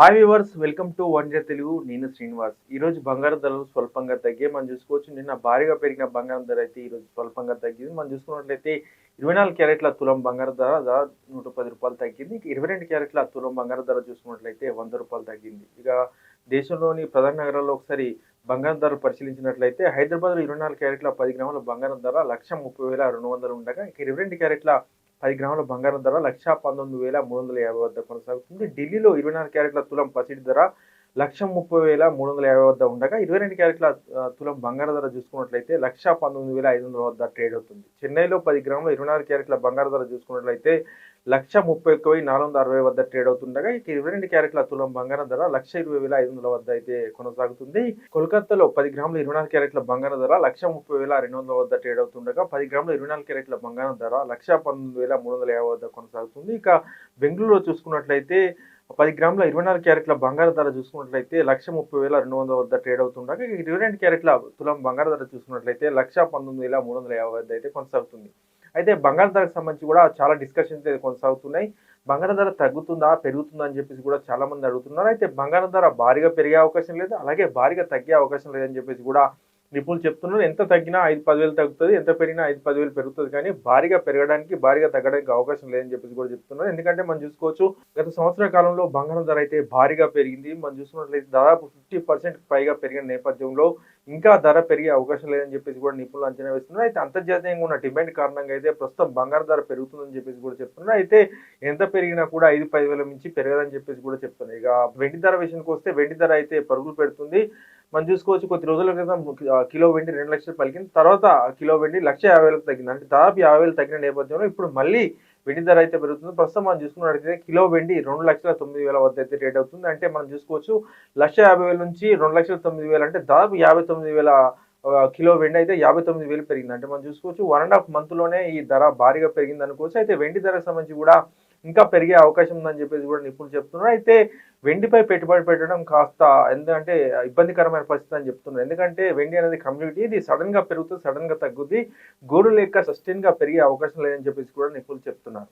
Hi viewers welcome to one day Telugu నేను శ్రీనివాస్. ఈరోజు బంగారం ధరలు స్వల్పంగా తగ్గే మనం చూసుకోవచ్చు నిన్న భారీగా పెరిగిన బంగారం ధర అయితే ఈరోజు స్వల్పంగా తగ్గింది. మనం చూసుకున్నట్లయితే ఇరవై నాలుగు క్యారెట్ల తులం బంగారం ధర ధర నూట పది రూపాయలు తగ్గింది. ఇక ఇరవై రెండు క్యారెట్ల తులం బంగారం ధర చూసుకున్నట్లయితే వంద రూపాయలు తగ్గింది. ఇక దేశంలోని ప్రధాన నగరాల్లో ఒకసారి బంగారం ధర పరిశీలించినట్లయితే హైదరాబాద్లో ఇరవై నాలుగు క్యారెట్ల పది గ్రాముల బంగారం ధర లక్ష ముప్పై వేల రెండు వందలు ఉండగా ఇక ఇరవై రెండు క్యారెట్ల పది గ్రాముల బంగారం ధర లక్ష పంతొమ్మిది వేల మూడు వందల యాభై వద్ద కొనసాగుతుంది. ఢిల్లీలో ఇరవై నాలుగు క్యారెట్ల తులం పసిడి ధర లక్ష ముప్పై వేల మూడు వందల యాభై వద్ద ఉండగా ఇరవై రెండు క్యారెట్ల తులం బంగారం ధర చూసుకున్నట్లయితే లక్ష పంతొమ్మిది వేల ఐదు వందల వద్ద ట్రేడ్ అవుతుంది. చెన్నైలో పది గ్రాముల ఇరవై నాలుగు క్యారెట్ల బంగారం ధర చూసుకున్నట్లయితే లక్ష ముప్పై ఒక్క వెయ్యి నాలుగు వందల అరవై వద్ద ట్రేడ్ అవుతుండగా ఇక ఇరవై రెండు క్యారెట్ల తులం బంగారం ధర లక్ష ఇరవై వేల ఐదు వందల వద్ద అయితే కొనసాగుతుంది. కోల్కతాలో పది గ్రాముల ఇరవై నాలుగు క్యారెట్ల బంగారం ధర లక్ష ముప్పై వేల రెండు వందల వద్ద ట్రేడ్ అవుతుండగా పది గ్రాముల ఇరవై నాలుగు క్యారెట్ల బంగారం ధర లక్ష పంతొమ్మిది వేల మూడు వందల యాభై వద్ద కొనసాగుతుంది. ఇక బెంగళూరులో చూసుకున్నట్లయితే పది గ్రాముల ఇరవై నాలుగు క్యారెట్ల బంగారు ధర చూసుకున్నట్లయితే లక్ష ముప్పై వేల రెండు వందల వద్ద ట్రేడ్ అవుతుండగా ఇరవై రెండు క్యారెట్ల తులం బంగారు ధర చూసుకున్నట్లయితే లక్ష పంతొమ్మిది వేల మూడు వందల యాభై వద్ద అయితే కొనసాగుతుంది. అయితే బంగారు ధరకు సంబంధించి కూడా చాలా డిస్కషన్స్ అయితే కొనసాగుతున్నాయి. బంగారం ధర తగ్గుతుందా పెరుగుతుందా అని చెప్పేసి కూడా చాలా మంది అడుగుతున్నారు. అయితే బంగారం ధర భారీగా పెరిగే అవకాశం లేదు అలాగే భారీగా తగ్గే అవకాశం లేదని చెప్పేసి కూడా నిపుణులు చెప్తున్నారు ఎంత తగ్గినా ఐదు పదివేలు తగ్గుతుంది ఎంత పెరిగినా ఐదు పదివేలు పెరుగుతుంది కానీ భారీగా పెరగడానికి భారీగా తగ్గడానికి అవకాశం లేదని చెప్పేసి కూడా చెప్తున్నారు. ఎందుకంటే మనం చూసుకోవచ్చు గత సంవత్సర కాలంలో బంగారం ధర అయితే భారీగా పెరిగింది. మనం చూసుకున్నట్లయితే దాదాపు ఫిఫ్టీ పర్సెంట్ పైగా పెరిగిన నేపథ్యంలో ఇంకా ధర పెరిగే అవకాశం లేదని చెప్పేసి కూడా నిపుణులు అంచనా వేస్తున్నారు. అయితే అంతర్జాతీయంగా ఉన్న డిమాండ్ కారణంగా అయితే ప్రస్తుతం బంగారు ధర పెరుగుతుందని చెప్పేసి కూడా చెప్తున్నారు. అయితే ఎంత పెరిగినా కూడా ఐదు పది వేల మించి పెరగదని చెప్పేసి కూడా చెప్తున్నారు. ఇక వెండి ధర విషయానికి వస్తే వెండి ధర అయితే పరుగులు పెడుతుంది. మనం చూసుకోవచ్చు కొద్ది రోజుల క్రితం కిలో వెండి రెండు లక్షలు పలికింది. తర్వాత కిలో వెండి లక్ష యాభై వేలకు తగ్గింది. అంటే దాదాపు యాభై వేలు తగ్గిన నేపథ్యంలో ఇప్పుడు మళ్ళీ వెండి ధర అయితే పెరుగుతుంది. ప్రస్తుతం మనం చూసుకున్నట్లయితే కిలో వెండి రెండు లక్షల తొమ్మిది వేల వద్ద అయితే రేట్ అవుతుంది. అంటే మనం చూసుకోవచ్చు లక్ష యాభై వేల నుంచి రెండు లక్షల తొమ్మిది వేలు అంటే దాదాపు యాభై తొమ్మిది వేల కిలో వెండి అయితే యాభై తొమ్మిది వేలు పెరిగింది. అంటే మనం చూసుకోవచ్చు వన్ అండ్ హాఫ్ మంత్లోనే ఈ ధర భారీగా పెరిగింది అనుకోవచ్చు. అయితే వెండి ధరకు సంబంధించి కూడా ఇంకా పెరిగే అవకాశం ఉందని చెప్పేసి కూడా నిపుణులు చెప్తున్నారు. అయితే వెండిపై పెట్టుబడి పెట్టడం కాస్త ఎందుకంటే ఇబ్బందికరమైన పరిస్థితి అని చెప్తున్నారు. ఎందుకంటే వెండి అనేది కమ్యూనిటీ ఇది సడన్గా పెరుగుతుంది సడన్గా తగ్గుద్ది గోరు లేక సస్టైన్గా పెరిగే అవకాశం లేదని చెప్పేసి కూడా నిపుణులు చెప్తున్నారు.